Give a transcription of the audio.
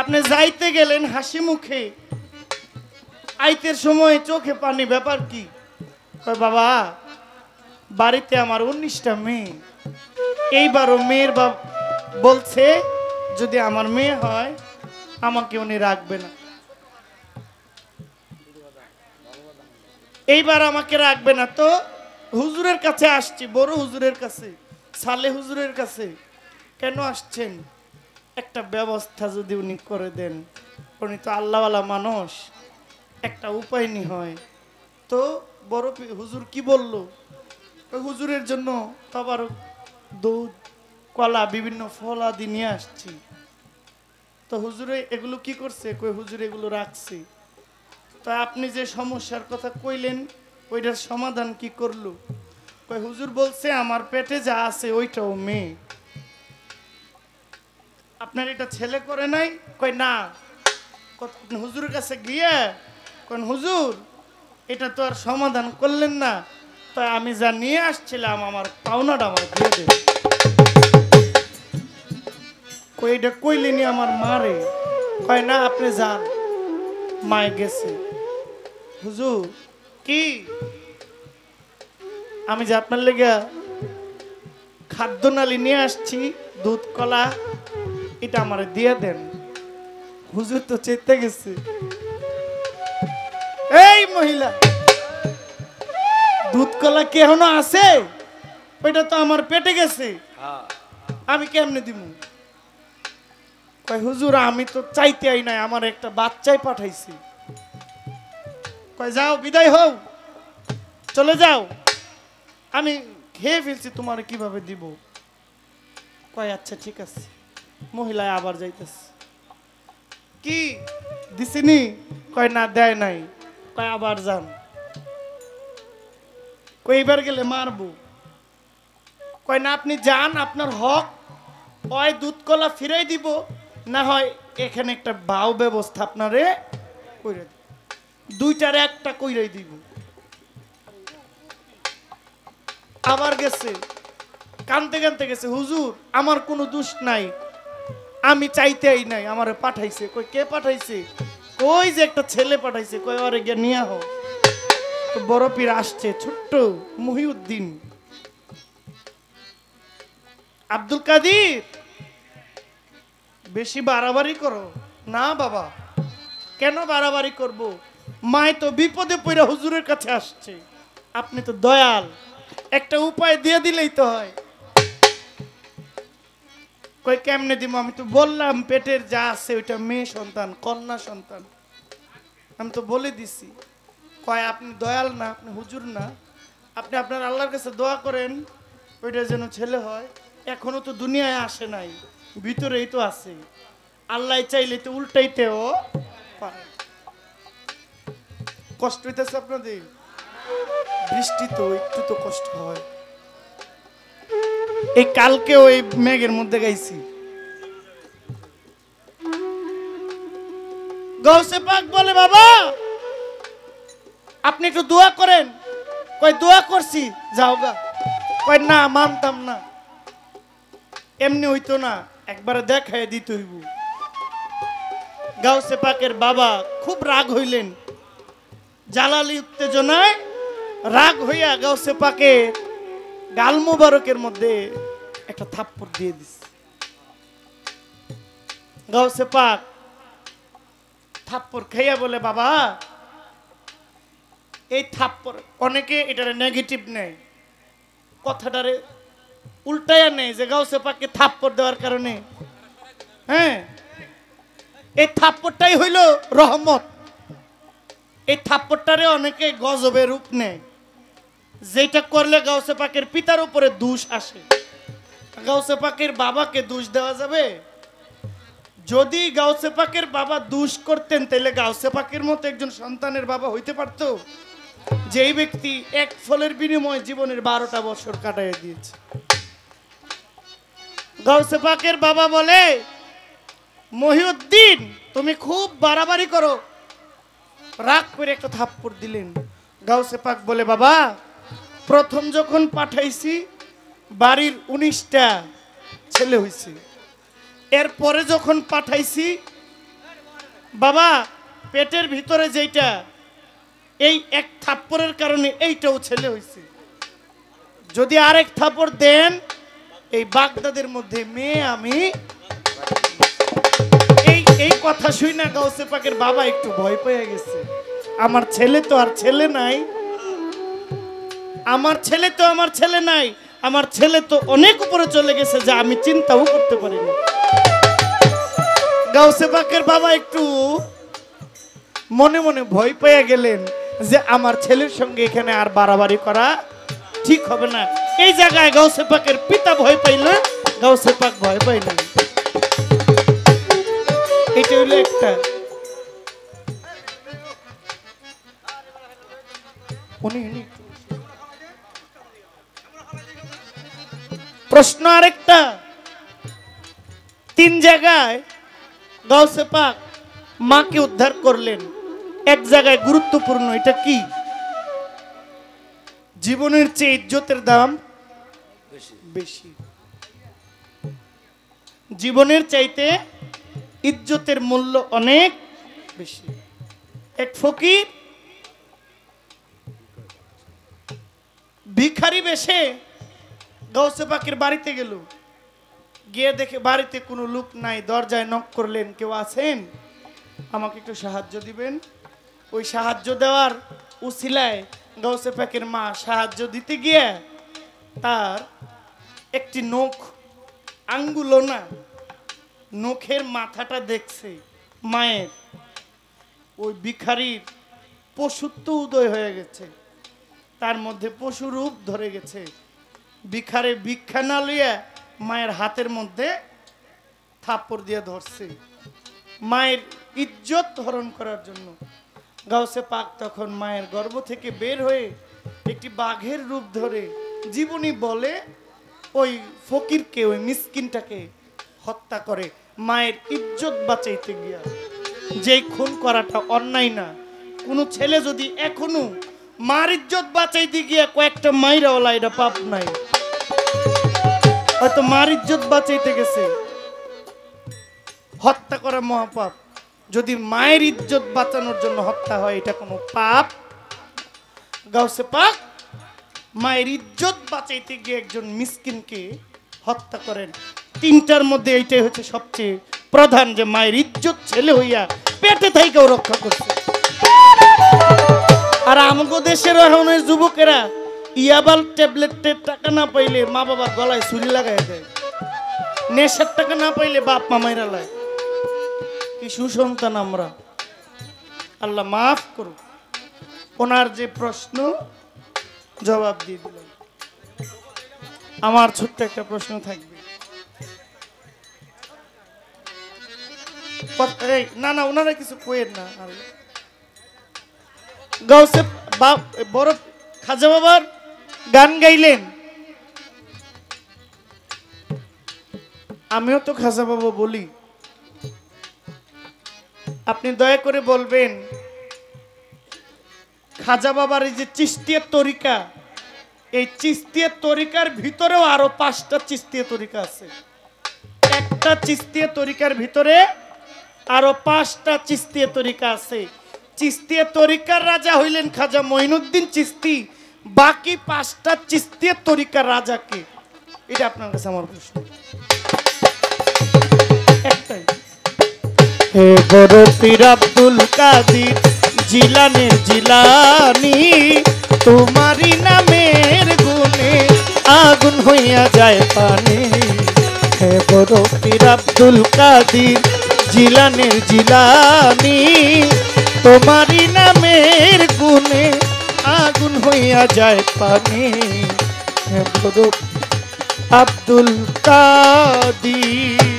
আপনি যাইতে গেলেন হাসি মুখে। আইতের সময় চোখে পানি, ব্যাপার কি? বাবা, বাড়িতে আমার উনিশটা মেয়ে। এইবারও মেয়ের বাপ বলছে, যদি আমার মেয়ে হয়, আমাকে উনি রাখবে না। এইবার আমাকে রাখবে না তো? হুজুরের কাছে আসছি, বড় হুজুরের কাছে, সালে হুজুরের কাছে। কেন আসছেন? একটা ব্যবস্থা যদি উনি করে দেন, উনি তো আল্লাহওয়ালা মানুষ, একটা উপায় নি হয়। তো বড় হুজুর কি বলল? হুজুরের জন্য তো আবার দুধ, কলা, বিভিন্ন ফল আদি নিয়ে আসছি। তো হুজুরে এগুলো কি করছে? কই হুজুর এগুলো রাখছে। তো আপনি যে সমস্যার কথা কইলেন, ওইটার সমাধান কি করল? কই হুজুর বলছে, আমার পেটে যা আছে, ওইটাও মেয়ে। আপনার এটা ছেলে করে নাই? কই না। হুজুরের কাছে গিয়ে কোন হুজুর, এটা তো আর সমাধান করলেন না। তাই আমি যা নিয়ে আসছিলাম, আমার পাওনাটা আমার দিয়ে দেন। কই এটা কইলেনি আমার মারে কয়, না, আপনি যান। মায় গেছে। হুজুর, কি? আমি যে আপনার লেগে খাদ্য নালি নিয়ে আসছি, দুধ কলা এটা আমার দিয়ে দেন। হুজুর তো চেতে গেছে। এই মহিলা দুধ কলা কি এখনও আছে? ওইটা তো আমার পেটে গেছে। আমি কেমনে দিব? কয়, হুজুর, আমি তো চাইতে আই নাই, আমার একটা বাচ্চাই পাঠাইছি। কয়, যাও, বিদায় হও। চলে যাও। আমি খেয়ে ফেলছি, তোমার কীভাবে দিব? কয় আচ্ছা ঠিক আছে। মহিলায় আবার যাইতেছে। কি? দিছিনি কয়, না, দেয় নাই। কয়, আবার যান। কয় এবার গেলে মারবো। কয়, না, আপনি যান, আপনার হক। হয় দুধ কলা ফিরাই দিব, না হয় এখানে একটা বাউ ব্যবস্থা আপনারে কইরা দিব। দুইটার একটা কইরাই দিব। আবার গেছে। কানতে কানতে গেছে, হুজুর, আমার কোনো দোষ নাই। আমি চাইতেই নাই, আমার পাঠাইছে। কই, কে পাঠাইছে? কই যে একটা ছেলে পাঠাইছে? কই আরে গিয়ে নিয়ে আহ। তো বড় পীর আসছে, ছোট্ট মহিউদ্দিন। আব্দুল কাদির, বেশি বাড়াবাড়ি করো। না বাবা, কেন বাড়াবাড়ি করব? মায় তো বিপদে পড়ে হুজুরের কাছে আসছে। আপনি তো দয়াল, একটা উপায় দিয়ে দিলেই তো হয়। কই, কেমনে দিব আমি তো বললাম, পেটের যা আছে ওইটা মেয়ে সন্তান, কন্যা সন্তান। আমি তো বলে দিছি। কয়, আপনি দয়াল না, আপনি হুজুর না। আপনি আপনার আল্লাহর কাছে দোয়া করেন, ওইটা যেন ছেলে হয়। এখনও তো দুনিয়ায় আসে নাই, ভিতরেই তো আছে। আল্লাহ চাইলে তো উল্টাইতেও পারে। কষ্ট হইতেছে আপনাদের? বৃষ্টি তো একটু তো কষ্ট হয়। এই কালকে ওই মেঘের মধ্যে গাইছি। গৌসে পাক বলে, বাবা, আপনি একটু দোয়া করেন। কয়, দোয়া করছি, যাও গা। কয়, না, মানতাম না। এমনি হইতো না, একবারে দেখায় দিতে হইব। গাউসে পাকের বাবা খুব রাগ হইলেন। জালালি উত্তেজনায় রাগ হইয়া গাউসে পাকে গাল মুবারকের মধ্যে একটা থাপ্পড় দিয়ে দিস। গাউসে পাক থাপ্পড় খাইয়া বলে, বাবা, এই থাপ্পড় অনেকে এটার নেগেটিভ নেয়। কথাটারে উল্টায়া নেই যে গাউসে পাককে থাপ্পড় দেওয়ার কারণে। হ্যাঁ? এই থাপ্পড়টাই হইল রহমত। এই থাপ্পড়টারে অনেকে গজবে রূপ নেয়। যেটা করলে গাউসে পাকের পিতার উপরে দোষ আসে। গাউসে পাকের বাবাকে দোষ দেওয়া যাবে? যদি গাউসে পাকের বাবা দোষ করতেন, তাহলে গাউসে পাকের মতো একজন সন্তানের বাবা হইতে পারতো? যেই ব্যক্তি এক ফলের বিনিময়ে জীবনের বারোটা বছর কাটাইয়া দিয়েছে। গাউসে পাকের বাবা বলে, মহিউদ্দিন, তুমি খুব বাড়াবাড়ি করো। রাগ করে একটা থাপ্পড় দিলেন। গাউসে পাক বলে, বাবা, প্রথম যখন পাঠাইছি বাড়ির উনিশটা ছেলে হয়েছে এরপরে যখন পাঠাইছি, বাবা, পেটের ভিতরে যেইটা, এই এক থাপ্পড়ের কারণে এইটাও ছেলে হয়েছে যদি আরেক থাপ্পড় দেন, এই বাগদাদের মধ্যে মেয়ে আমি। এই এই কথা শুই না, গাউসে পাকের বাবা একটু ভয় পেয়ে গেছে। আমার ছেলে তো আর ছেলে নাই। আমার ছেলে তো আমার ছেলে নাই। আমার ছেলে তো অনেক উপরে চলে গেছে যা আমি চিন্তাও করতে পারিনি। গাউসে পাকের বাবা একটু মনে মনে ভয় পেয়ে গেলেন যে আমার ছেলের সঙ্গে এখানে আর বাড়াবাড়ি করা ঠিক হবে না। এই জায়গায় গাউসে পাকের পিতা ভয় পাইলে, গাউসে পাক ভয় পাইলেন এটা হলো একটা। উনি প্রশ্ন আরেকটা। তিন জায়গায় গাউসে পাক মাকে উদ্ধার করলেন। এক জায়গায় গুরুত্বপূর্ণ এটা কি? জীবনের চেয়ে ইজ্জতের দাম বেশি। জীবনের চাইতে ইজ্জতের মূল্য অনেক বেশি। এক ফকির ভিখারি বেশে গৌসে পাখির বাড়িতে গেল। গিয়ে দেখে বাড়িতে কোনো লোক নাই, দরজায় নক করলেন, কেউ আছেন? আমাকে একটু সাহায্য দিবেন? ওই সাহায্য দেওয়ার উসিলায় গৌসে পাখির মা সাহায্য দিতে গিয়ে তার একটি নখ আঙ্গুলো না নখের মাথাটা দেখছে মায়ের। ওই ভিখারির পশুত্ব উদয় হয়ে গেছে। তার মধ্যে পশু রূপ ধরে গেছে। ভিখারে ভিক্ষা না লইয়া মায়ের হাতের মধ্যে থাপ্পড় দিয়ে ধরছে। মায়ের ইজ্জত হরণ করার জন্য। গাউসে পাক তখন মায়ের গর্ভ থেকে বের হয়ে একটি বাঘের রূপ ধরে জীবনী বলে ওই ফকিরকে, ওই মিসকিনটাকে হত্যা করে। মায়ের ইজ্জত বাঁচাইতে গিয়া যেই খুন করাটা অন্যায় না, কোনো ছেলে যদি এখনও মার ইজ্জত বাঁচাইতে গিয়া কয়েকটা মাইরা ওলা এটা পাপ নাই। হয়তো মার ইজ্জত বাঁচাইতে গেছে। হত্যা করা মহাপাপ। যদি মায়ের ইজ্জত বাঁচানোর জন্য হত্যা হয়, এটা কোনো পাপ। গাউসে পাক, মায়ের ইজ্জত বাঁচাইতে গিয়ে একজন মিসকিনকে হত্যা করেন। তিনটার মধ্যে এইটাই হচ্ছে সবচেয়ে প্রধান যে মায়ের ইজ্জত ছেলে হইয়া পেটে থাইকেও রক্ষা করছে। আর আমগো দেশের এখনের যুবকেরা ইয়াবাল ট্যাবলেটের টাকা না পাইলে মা বাবার গলায় ছুরি লাগাই দেয়। নেশার টাকা না পাইলে বাপ মামাইরা লায়। কি সুসন্তান আমরা। আল্লাহ মাফ করুক। ওনার যে প্রশ্ন, জবাব দিয়ে দিলাম। আমার ছোট্ট একটা প্রশ্ন থাকবে। না না, ওনারা কিছু কইেন না। গাউসে বড় খাজা বাবার গান গাইলেন। আমিও তো খাজা বাবা বলি। আপনি দয়া করে বলবেন, খাজা বাবার এই যে চিস্তিয়ার তরিকা, এই চিস্তিয়ার তরিকার ভিতরেও আরও পাঁচটা চিস্তিয়া তরিকা আছে। একটা চিস্তিয়া তরিকার ভিতরে আরও পাঁচটা চিস্তিয়া তরিকা আছে। চিস্তিয়া তরিকার রাজা হইলেন খাজা মঈনুদ্দিন চিস্তি। বাকি পাঁচটা চিস্তিয়া তরিকার রাজাকে এটা আপনার কাছে আমার প্রশ্ন। বড় আব্দুল কাদির জিলানের জিলানি তোমারি নামের গুণে আগুন হইয়া যায় পানি। হে বড় পীর আব্দুল কাদির জিলানের জিলানি তোমারি নামের গুণে আগুন হইয়া যায় পানি। আব্দুল কাদির